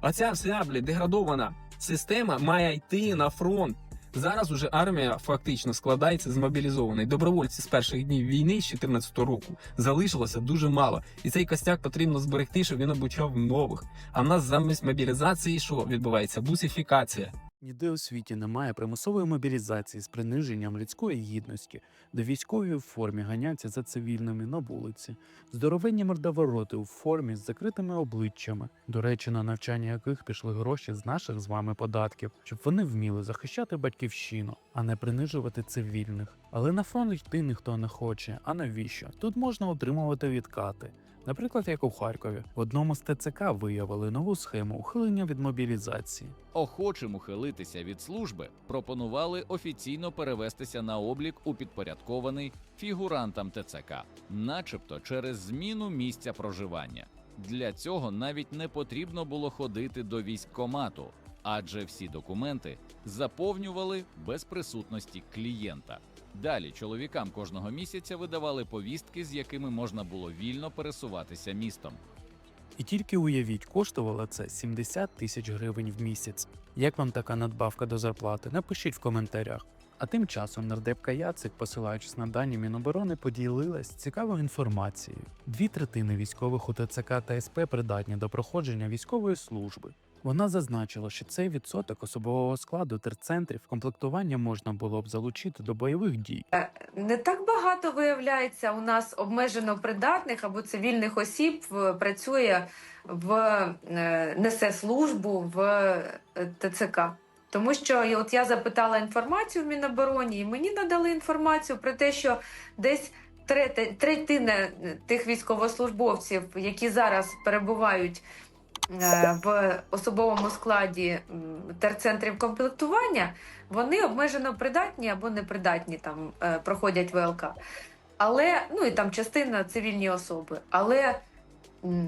А ця вся блядь, деградована система має йти на фронт. Зараз уже армія фактично складається з мобілізованих. Добровольці з перших днів війни з 2014 року залишилося дуже мало. І цей костяк потрібно зберегти, щоб він обучав нових. А в нас замість мобілізації що відбувається? Бусифікація. Ніде у світі немає примусової мобілізації з приниженням людської гідності, де військові в формі ганяться за цивільними на вулиці, здоровенні мордовороти у формі з закритими обличчями, до речі, на навчання яких пішли гроші з наших з вами податків, щоб вони вміли захищати батьківщину, а не принижувати цивільних. Але на фронт йти ніхто не хоче. А навіщо? Тут можна отримувати відкати. Наприклад, як у Харкові, в одному з ТЦК виявили нову схему ухилення від мобілізації. Охочим ухилитися від служби пропонували офіційно перевестися на облік у підпорядкований фігурантам ТЦК, начебто через зміну місця проживання. Для цього навіть не потрібно було ходити до військкомату, адже всі документи заповнювали без присутності клієнта. Далі чоловікам кожного місяця видавали повістки, з якими можна було вільно пересуватися містом. І тільки уявіть, коштувало це 70 тисяч гривень в місяць. Як вам така надбавка до зарплати? Напишіть в коментарях. А тим часом нардепка Яцик, посилаючись на дані Міноборони, поділилась цікавою інформацією. Дві третини військових у ТЦК та СП придатні до проходження військової служби. Вона зазначила, що цей відсоток особового складу терцентрів комплектування можна було б залучити до бойових дій. Не так багато виявляється у нас обмежено придатних або цивільних осіб працює в е, несе службу в е, ТЦК. Тому що от я запитала інформацію в Мінобороні, і мені надали інформацію про те, що десь третина тих військовослужбовців, які зараз перебувають е, в особовому складі терцентрів комплектування, вони обмежено придатні або непридатні там е, проходять ВЛК. Але ну і там частина цивільні особи. Але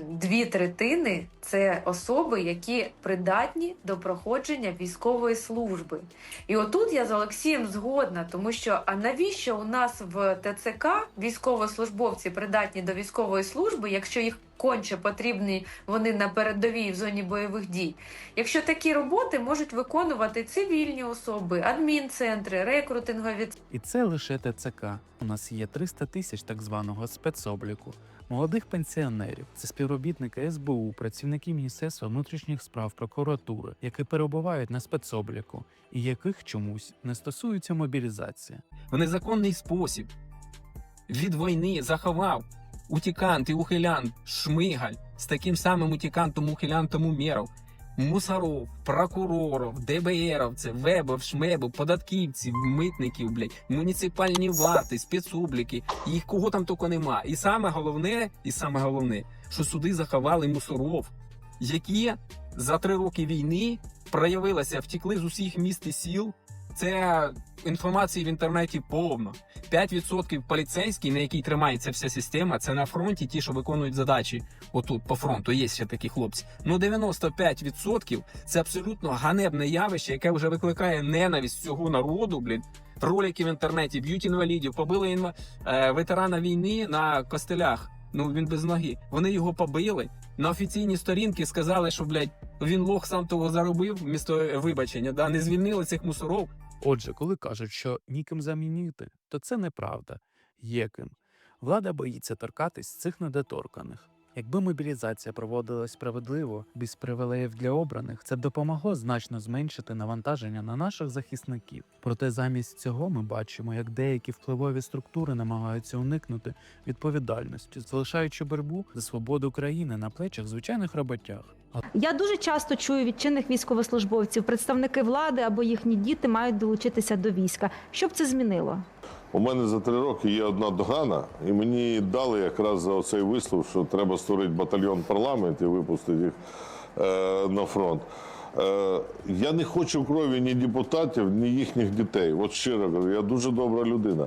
дві третини це особи, які придатні до проходження військової служби. І отут я з Олексієм згодна, тому що а навіщо у нас в ТЦК військовослужбовці придатні до військової служби, якщо їх конче потрібні вони на передовій в зоні бойових дій? Якщо такі роботи можуть виконувати цивільні особи, адмінцентри, рекрутингові І це лише ТЦК. У нас є 300 тисяч так званого спецобліку, молодих пенсіонерів, це співробітники СБУ, працівники Міністерства внутрішніх справ прокуратури, які перебувають на спецобліку, і яких чомусь не стосується мобілізація. в незаконний спосіб від війни заховав утікант і ухилян Шмигаль з таким самим утікантом ухилянтом Умєров, мусоров, прокурорів, ДБРовців, вебов, шмебов, податківців, митників, блядь, муніципальні варти, спецобліки, їх кого там тільки нема. І саме головне, і саме головне, що суди заховали мусоров, які за три роки війни проявилися, втекли з усіх міст і сіл. Це інформації в інтернеті повно. 5% поліцейські, на якій тримається вся система, це на фронті ті, що виконують задачі отут по фронту. Є ще такі хлопці. Ну 95% це абсолютно ганебне явище, яке вже викликає ненависть цього народу. Блін. Ролики в інтернеті б'ють інвалідів, побили інва... е, ветерана війни на костелях. Ну він без ноги. Вони його побили. На офіційні сторінки сказали, що блядь, він лох сам того заробив вмісто вибачення. Да, не звільнили цих мусоров. Отже, коли кажуть, що ніким замінити, то це неправда. Є ким. Влада боїться торкатись цих недоторканих. Якби мобілізація проводилась справедливо, без привілеїв для обраних, це допомогло значно зменшити навантаження на наших захисників. Проте замість цього ми бачимо, як деякі впливові структури намагаються уникнути відповідальності, залишаючи боротьбу за свободу країни на плечах звичайних роботяг. Я дуже часто чую від чинних військовослужбовців, представники влади або їхні діти мають долучитися до війська. Що б це змінило? У мене за три роки є одна догана, і мені дали якраз за цей вислов, що треба створити батальйон парламент і випустити їх е, на фронт. Е, я не хочу крові ні депутатів, ні їхніх дітей. От щиро кажу, я дуже добра людина.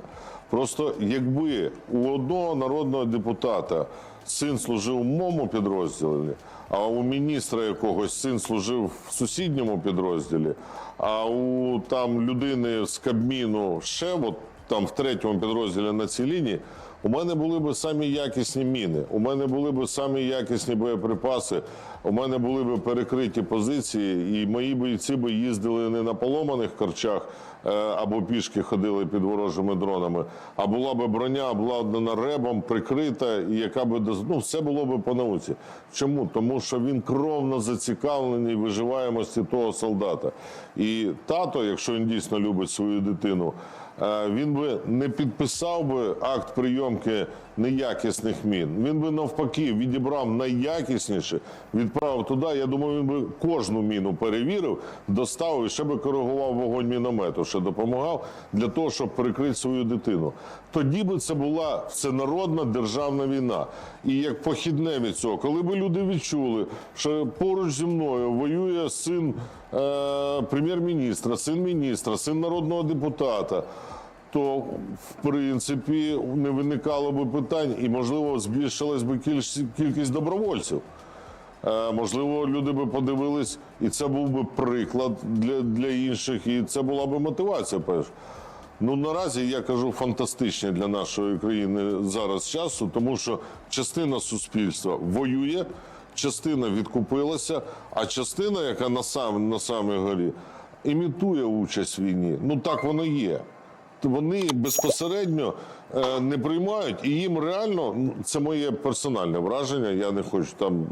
Просто якби у одного народного депутата син служив у моєму підрозділі, а у міністра якогось син служив в сусідньому підрозділі, а у там людини з Кабміну ще от там в третьому підрозділі на цій лінії, У мене були б самі якісні міни, у мене були б самі якісні боєприпаси, у мене були б перекриті позиції, і мої бійці б їздили не на поломаних корчах е, або пішки ходили під ворожими дронами, а була б броня обладнана ребом, прикрита, і яка би ну, все було б по науці. Чому? Тому що він кровно зацікавлений виживаємості того солдата. І тато, якщо він дійсно любить свою дитину, він би не підписав би акт прийомки неякісних мін. Він би навпаки відібрав найякісніше, відправив туди. Я думаю, він би кожну міну перевірив, доставив і ще би коригував вогонь міномету, ще допомагав для того, щоб перекрити свою дитину. Тоді би це була всенародна державна війна. І як похідне від цього, коли би люди відчули, що поруч зі мною воює син е, прем'єр-міністра, син міністра, син народного депутата. То в принципі не виникало би питань, і можливо збільшилась би кіль- кількість добровольців. Е, Можливо, люди би подивились, і це був би приклад для, для інших, і це була би мотивація. Перш. Ну наразі я кажу фантастичні для нашої країни зараз часу, тому що частина суспільства воює, частина відкупилася, а частина, яка на сам на самій горі, імітує участь в війні. Ну так воно є. Вони безпосередньо е, не приймають, і їм реально ну, це моє персональне враження. Я не хочу там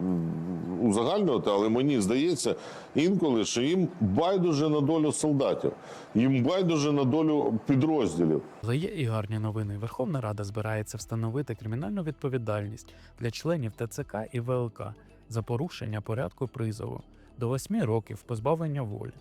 узагальнювати, але мені здається інколи, що їм байдуже на долю солдатів, їм байдуже на долю підрозділів. Але є і гарні новини. Верховна Рада збирається встановити кримінальну відповідальність для членів ТЦК і ВЛК за порушення порядку призову до 8 років позбавлення волі.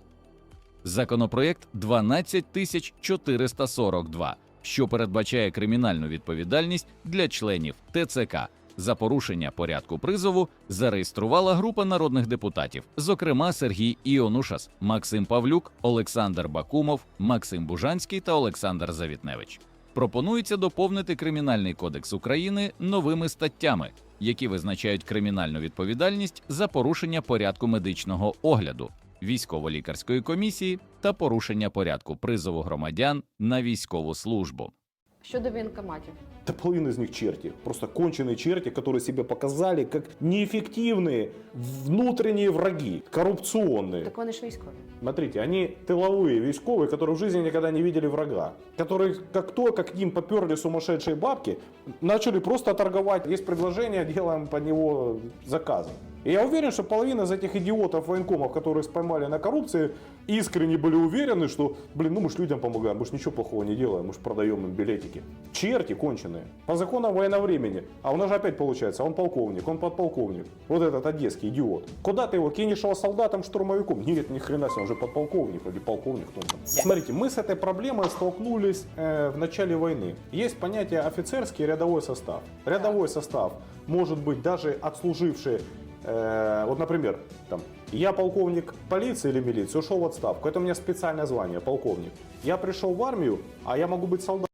Законопроєкт 12442, що передбачає кримінальну відповідальність для членів ТЦК. За порушення порядку призову зареєструвала група народних депутатів, зокрема Сергій Іонушас, Максим Павлюк, Олександр Бакумов, Максим Бужанський та Олександр Завітневич. Пропонується доповнити Кримінальний кодекс України новими статтями, які визначають кримінальну відповідальність за порушення порядку медичного огляду, військово-лікарської комісії та порушення порядку призову громадян на військову службу. Щодо воєнкоматів. Да половина из них черти. Просто конченые черти, которые себя показали как неэффективные внутренние враги, коррупционные. Так вони ж військові. Смотрите, они тыловые військовые, которые в жизни никогда не видели врага. Которые, как только к ним поперли сумасшедшие бабки, начали просто торговать. Есть предложение, делаем под него заказы. И я уверен, что половина из этих идиотов военкомов, которых споймали на коррупции, искренне были уверены, что, блин, ну мы ж людям помогаем, мы ж ничего плохого не делаем, мы ж продаем им билетики. Черти конченые. По законам военного времени. А у нас же опять получается, он полковник, он подполковник. Вот этот одесский идиот. Куда ты его кинешь его солдатом, штурмовиком? Нет, ни хрена себе, он же подполковник или полковник. Кто там. Смотрите, мы с этой проблемой столкнулись э, в начале войны. Есть понятие офицерский и рядовой состав. Рядовой состав может быть даже отслуживший Э, вот, например, там, я полковник полиции или милиции, ушел в отставку. Это у меня специальное звание, полковник. Я пришел в армию, а я могу быть солдатом.